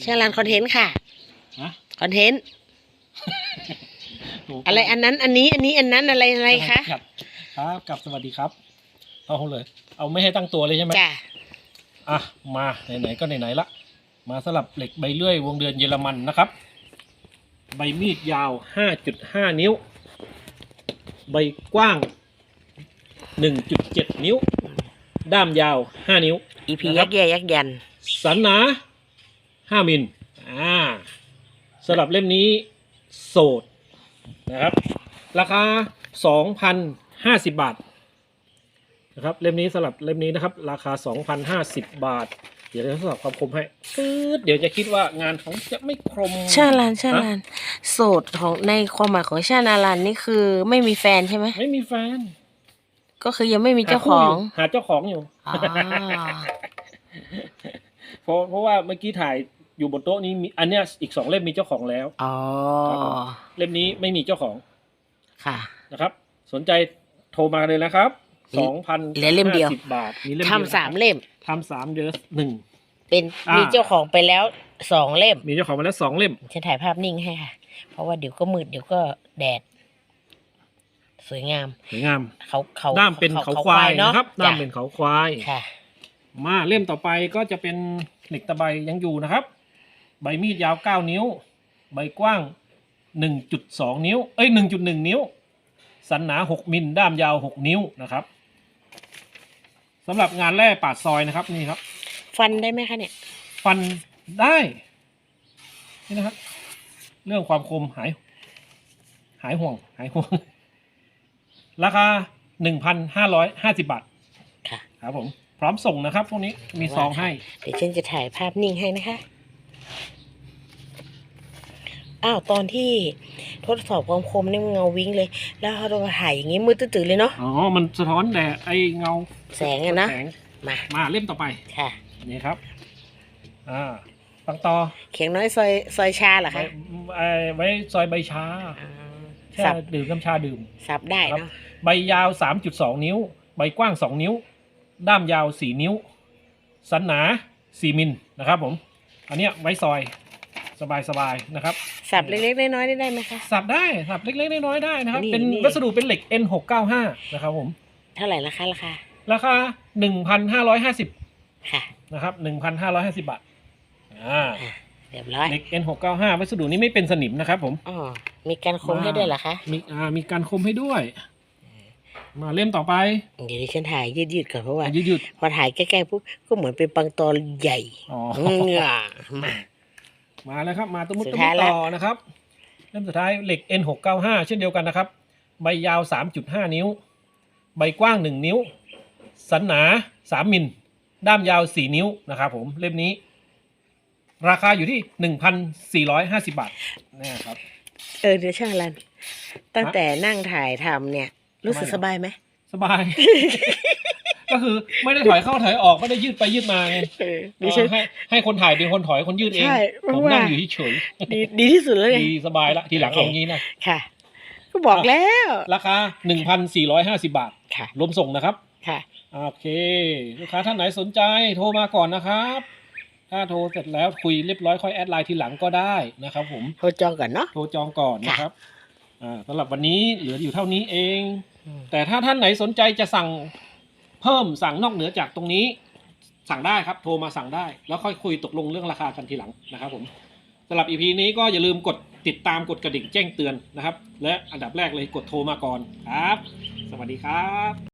เชื่อรันคอนเทนต์ค่ะฮะคอนเทนต์โอ้อะไรอันนั้นอันนี้อันนี้อันนั้นอะไรอะไรคะรับครับกลับสวัสดีครับ เอาเลย เอาไม่ให้ตั้งตัวเลยใช่ไหมจ้ะอะมาไหนๆก็ไหนๆละมาสลับเหล็กใบเลื่อยวงเดือนเยอรมันนะครับ ใบมีดยาว 5.5 นิ้ว ใบกว้าง 1.7 นิ้ว ด้ามยาว 5 นิ้ว อีพีนะคยัรับกษ์ใหญ่ยักษ์ยัน สันหนา 5มิลอ่าสำหรับเล่มนี้โสดนะครับ ราคา 2,050 บาทนะครับเล่มนี้สำหรับเล่มนี้นะครับ ราคา 2,050 บาท เดี๋ยวจะทดสอบความคมให้ปื๊ดเดี๋ยวจะคิดว่างานของจะไม่คมชาลันชาลันโสดของในความหมายของชานาลันนี่คือไม่มีแฟนใช่ไหมไม่มีแฟน ก็คือยังไม่มีเจ้าของ หาเจ้าของอยู่อ๋อเพราะเพราะว่าเมื่อกี้ถ่าย อยู่บนโต๊ะนี้มีอันเนี้ยอีกสองเล่มมีเจ้าของแล้วอ๋อเล่มนี้ไม่มีเจ้าของ ค่ะนะครับ สนใจโทรมาเลยนะครับเหลืสอองพันเหลือเล่มเดียวบาทมีเล่มเดียวทำสามเล่มทำสามเดือนหนึ่งเป็นอ่ามีมีเจ้าของไปแล้วสองเล่ม มีเจ้าของมาแล้วสองเล่มฉันถ่ายภาพนิ่งให้ค่ะ เพราะว่าเดี๋ยวก็มืดเดี๋ยวก็แดด สวยงามสวยงามเขาเขาด้ามเป็นเขาควายนะครับด้ามจ้เป็นเขาควายค่ะ มาเล่มต่อไปก็จะเป็นเหล็กตะไบยังอยู่นะครับ ใบมีดยาว 9 นิ้ว ใบกว้าง 1.2 นิ้ว เอ้ย 1.1 นิ้ว สันหนา 6 มิล ด้ามยาว 6 นิ้วนะครับสำหรับงานแร่ปาดซอยนะครับนี่ครับ ฟันได้ไหมคะเนี่ย ฟันได้นี่นะครับ เรื่องความคมหาย หายห่วง หายห่วง ราคา 1,550 บาทค่ะ ครับผม พร้อมส่งนะครับ พวกนี้มีซองให้ เดี๋ยวฉันจะถ่ายภาพนิ่งให้นะคะ อ้าวตอนที่ทดสอบความคมนี่มันเงาวิ้งเลย แล้วเรามาถ่ายอย่างนี้มืดตื้อๆเลยเนาะ อ๋อ มันสะท้อนแดดไอเงาแสงอะนะ แสงมา มาเล่มต่อไป ค่ะ นี่ครับ อ่าตังต่อเขียงน้อยซอยซอยชาเหรอไว้คะไอ้ไว้ซอยใบชาอ่าแค่สับดื่มน้ำชาดื่ม สับได้ครับเนาะ ใบยาว 3.2 นิ้ว ใบกว้าง 2 นิ้ว ด้ามยาว 4 นิ้ว สันหนา 4 มิลนะครับผม อันเนี้ยไว้ซอยสบายๆนะครับ สับเล็กๆน้อยๆได้ได้ไหมคะ สับได้สับเล็กๆน้อยๆได้นะครับ นี่เป็นนี่ วัสดุเป็นเหล็ก N695 นะครับผม เท่าไหร่ราคาราคาราคา 1,550ค่ะนะครับ1,550 บาทอ่าเรียบร้อยเหล็ก N695 วัสดุนี้ไม่เป็นสนิมนะครับผม อ๋อมีการคมให้ด้วยเหรอคะมีอ่ามีการคมให้ด้วย มาเล่มต่อไปเดี๋ยวดิฉันถ่ายยืดๆก่อนเพราะว่า ยืดยืดพอถ่ายใกล้ๆปุ๊บก็เหมือนเป็นปังตอใหญ่ๆอ๋อเหงื่อมา มาแล้วครับ มาตุ้มุดสุดตุ้มุท้าดยแล้วต่อนะครับ เล่มสุดท้ายเหล็ก N695 เช่นเดียวกันนะครับ ใบยาว 3.5 นิ้ว ใบกว้าง 1 นิ้ว สันหนา 3 มิล ด้ามยาว 4 นิ้วนะครับผม เล่มนี้ ราคาอยู่ที่ 1,450 บาทนะครับ เออเดี๋ยวช่างรัน ตั้งแต่นั่งถ่ายทำเนี่ย รู้สึกทำไมเหรอสบายไหม สบาย ก็คือไม่ได้ถอยเข้าถอยออกไม่ได้ยืดไปยืดมาไงเออดิฉัน ให้ให้คนถ่ายเป็นคนถอยคนยืดเอง ใช่เพผราะมว่า นั่งอยู่เฉยดีดีที่สุดแล้วไงๆดีสบายละทีหลังโอเคเอางี้นะ ค่ะ ก็บอกแล้วราคา 1,450 บาท ค่ะรวมส่งนะครับ ค่ะ โอเค ลูกค้าท่านไหนสนใจโทรมาก่อนนะครับ ถ้าโทรเสร็จแล้วคุยเรียบร้อยค่อยแอดไลน์ทีหลังก็ได้นะครับผม โทรจองก่อนเนาะ โทรจองก่อนนะครับอ่าสำหรับวันนี้เหลืออยู่เท่านี้เอง แต่ถ้าท่านไหนสนใจจะสั่ง เพิ่มสั่งนอกเหนือจากตรงนี้สั่งได้ครับ โทรมาสั่งได้ แล้วค่อยคุยตกลงเรื่องราคากันทีหลังนะครับผมสำหรับ EP นี้ก็อย่าลืมกดติดตามกดกระดิ่งแจ้งเตือนนะครับ และอันดับแรกเลยกดโทรมาก่อนครับ สวัสดีครับ